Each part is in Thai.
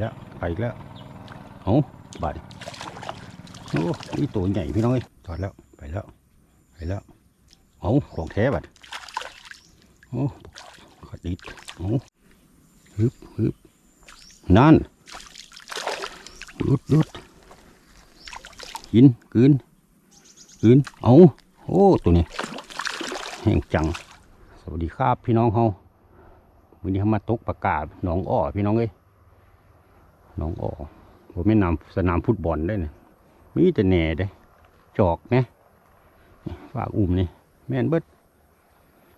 แล้วไปแล้วเอาบาดโอ้นี่ตัวใหญ่พี่น้องเอ้ยถอดแล้วไปแล้วไปแล้วเอาของแท้บัดโอ้ขดิดเอาฮึบฮึบนั่นดุดดุดกินกืนกืนเอาโอ้ตัวนี้แห้งจัง สวัสดีครับพี่น้องเฮาวันนี้มาตกประกาศหนองอ้อพี่น้องเอ้ย น้องอ้อผมไม่นำสนามฟุตบอลได้เนี่ยมีแต่แหน่ได้ จอกนะฝากอุ้มนี่แม่นเบิด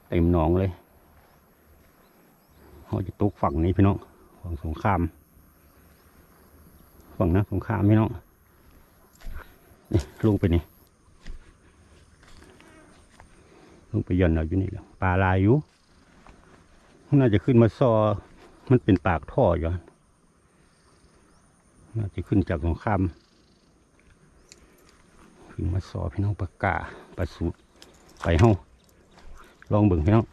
เต็มหนองเลยเขาจะตกฝั่งนี้พี่น้องฝั่งสงคราม ฝั่งนะสงครามพี่น้องนี่ลงไปนี่ลงไปย่อนเอาอยู่นี่แหละปลาลายอยู่น่าจะขึ้นมาซอมันเป็นปากท่ออยู่ น่าจะขึ้นจากสงครามขึ้นมาซอพี่น้องปากกาปลาสูตรไปเฮาลองเบิ่งพี่น้อง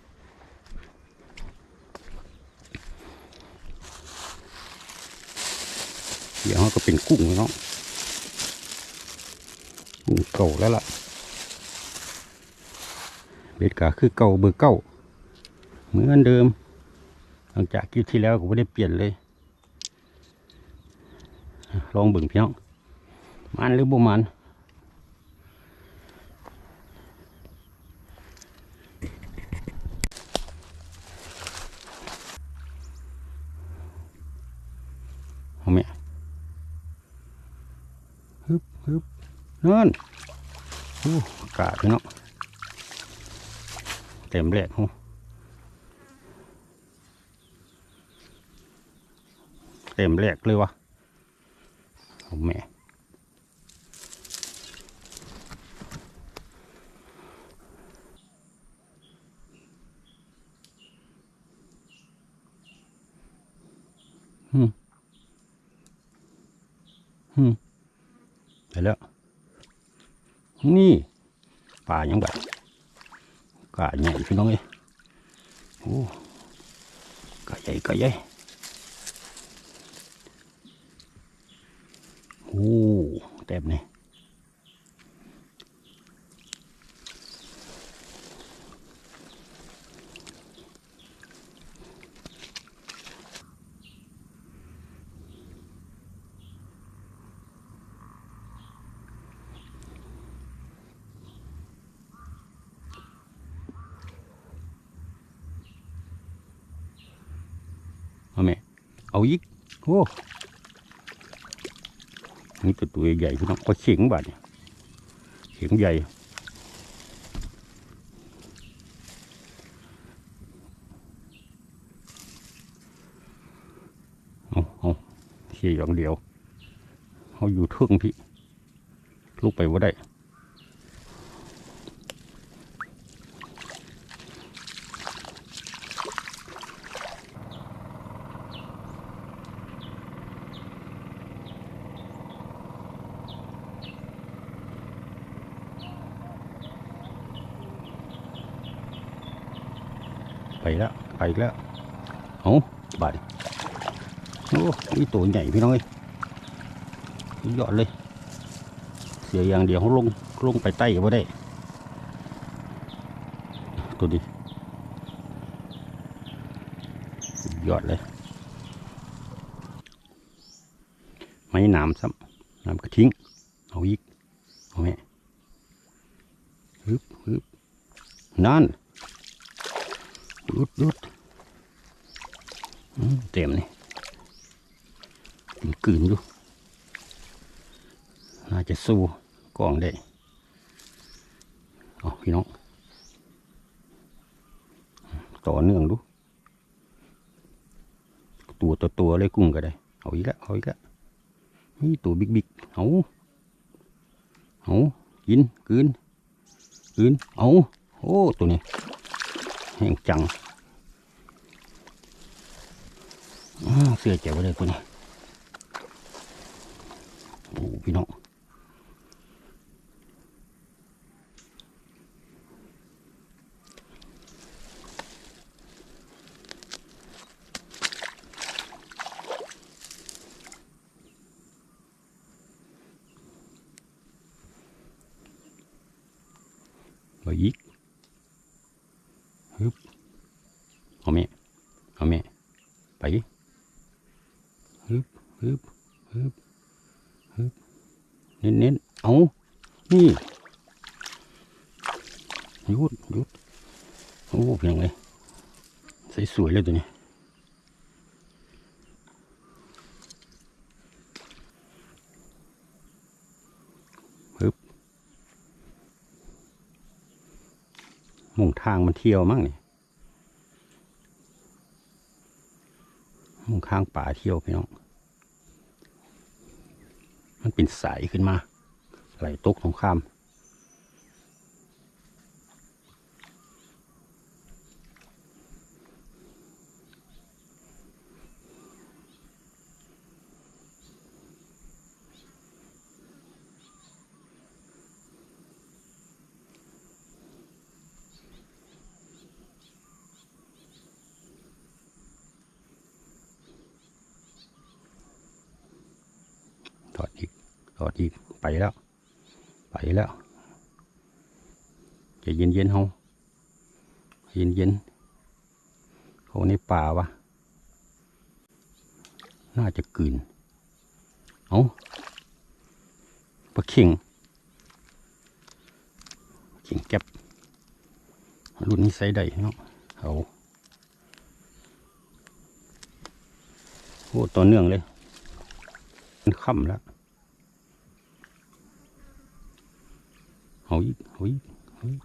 เดี๋ยวเขาก็เป็นกุ้งพี่น้องกุ้งเก่าแล้วล่ะเบ็ดกาคือเก่าเบอร์เก้าเหมือนเดิม หลังจากคลิปที่แล้วก็ไม่ได้เปลี่ยนเลย ลองเบิ่งพี่น้องมันหรือบ่มันเอาไหมฮึบฮึบนั่นโอ้กาดพี่น้องเต็มแรกหูเต็มแรกเลยวะ โอ้แม่ฮึมฮึมไปแล้ว นี่ป่ายังไงกาใหญ่พี่น้องเอ้ยโอ้กาใหญ่กาใหญ่ โอ้เต็มเลยเอาแม่เอาอีกโอ้ นี่ตัวตัวใหญ่พี่น้องก็เข็งบาดเนี่ยเข็งใหญ่เอาเอาเขี่ยอย่างเดียวเขาอยู่เทึ่งพี่ลูกไปว่าได้ ไปแล้วเอาบาดโอ้นี่ตัวใหญ่พี่น้องเอ้ยยอดเลย เสียอย่างเดียวเขาลงลงไปใต้ก็ไม่ได้ ตัวนี้ยอดเลยไม่น้ำซ้ำน้ำกระทิ้ง เอาอีกเอาแม่ฮึบฮึบนั่น รุดรุดเต็มนี่เป็นกลืนอยู่น่าจะสู้กองได้เอพี่น้อง ต่อเนื่องดู ตัวตัวตัวเลยกุ้งก็ได้ เอาอีกแล้วเอาอีกแล้วนี่ตัวบิ๊กบิ๊กเอาเอากินกลืนกลืนเอาโอ้ ตัวนี้แห้งจัง เสือแจ๋วเลยคนนี้โอ้พี่น้องบยิกฮึบเอาเมะเอาเมะไปอีก ฮึบฮึบฮึบเน้นเน้นเอานี่ยุดยุดโอ้เพียงเลยใสสวยเลยตัวนี้ฮึบมุ่งทางมันเที่ยวมั้งนี่มุ่งข้างป่าเที่ยวพี่น้อง มันเป็นสายขึ้นมา ไหลตกสงครามถอ กอดอีกไปแล้ว ไปแล้วจะเย็นเย็นเฮาเย็นเย็นเขาในป่าวะน่าจะกืนเอาปลาเข่งเข่งแก็บรุ่นนี้ใส่ได้เนาะเอาโอ้ต่อเนื่องเลยมันค่ำแล้ว เอาอีกเอาอีกเอาอีก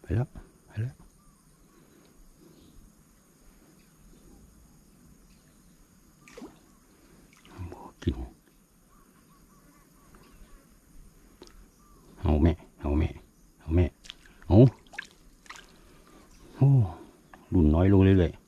ไปแล้ว ไปแล้ว กิน เอาแม่ เอาแม่ เอาแม่ เอาโอ้รุ่นน้อยลงเรื่อยๆ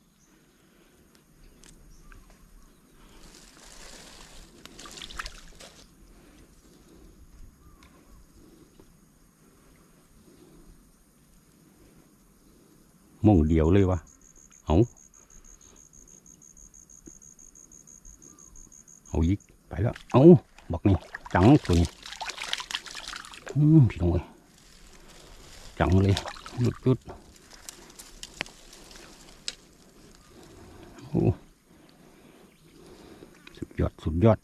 มงเดียวเลยวะเอาเอายิกไปแล้วเอาบอกนี่จังตัวนี้อืมพี่น้องเอ้ยจังเลยหยุดหยุดโอ้สุดยอด สุดยอด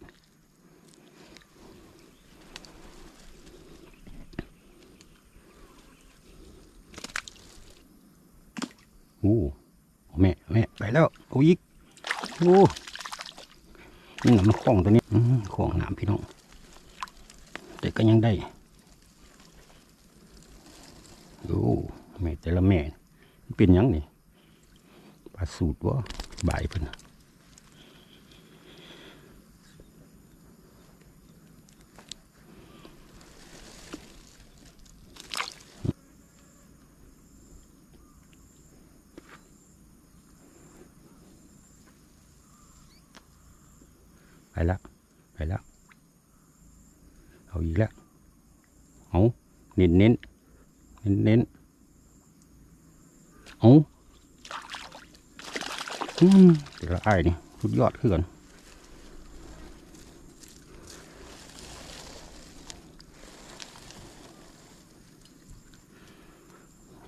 โอ้เอาแม่เอาแม่ไปแล้วเอีกโอ้นี่มันคล้องตัวนี้อืมคลองน้ำพี่น้องแต่ก็ยังได้โอ้แม่แต่ละแม่เป็นยังนี่ปลาสูตรวะบ่ายเพิ่น ไปแล้ว ไปแล้ว เอาอีกแล้ว เอาเน้นเน้นเน้นเน้นเอาอืมแต่ละไอ้ายนี่สุดยอดขึ้น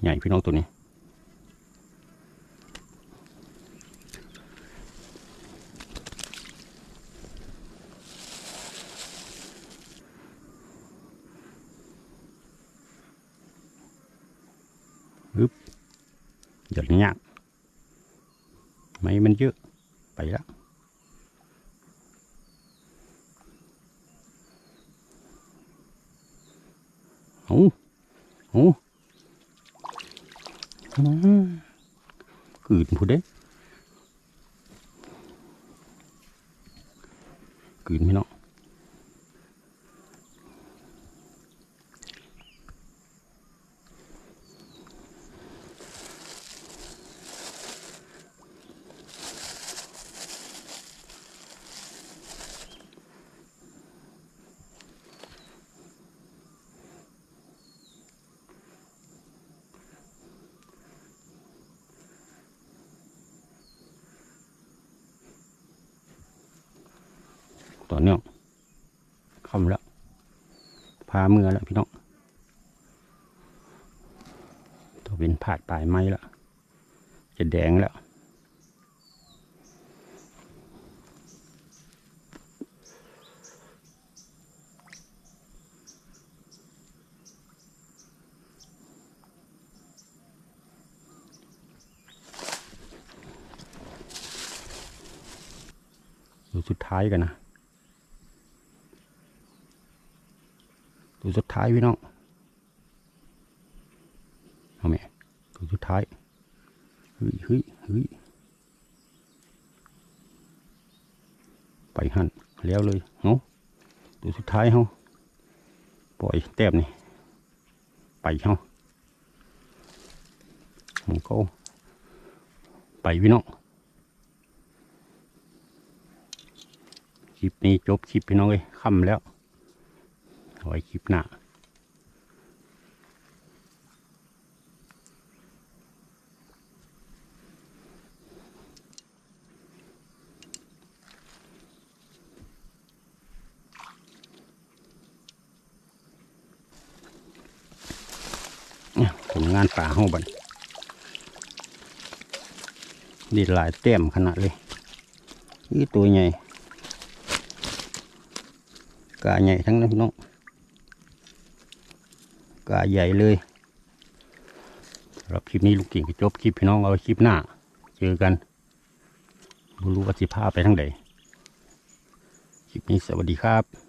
ใหญ่พี่น้องตัวนี้ หยดยากไม่มันเยอะ ไปแล้วโอ้โอ้อืมกืนผู้เด้กืนพี่น้อง ต่อเนื่องคำแล้วพาเมื่อแล้วพี่น้องเป็นผาดปลายไม้แล้วจะแดงแล้วตัวสุดท้ายกันนะ ตัวสุดท้ายพี่น้องเอาไหมตัวสุดท้ายเฮ้ยเฮ้ยเฮ้ยไปหันแล้วเลยเนาะตัวสุดท้ายเฮาปล่อยแต้มนี่ไปเฮาผมก็ไปพี่น้องคลิปนี้จบคลิปพี่น้องเลยค่ำแล้ว ไว้คลิปหน้าเนี่ยผลงานป่าห้องบันดีหลายแต้มขนาดเลยนี่ตัวใหญ่กาใหญ่ทั้งนั้นพี่น้อง กาใหญ่เลยสำหรับคลิปนี้ลูกกิ่งก็จบคลิปพี่น้องเอาไว้คลิปหน้า เจอกันไม่รู้ว่าสิพาไปทั้งใดคลิปนี้สวัสดีครับ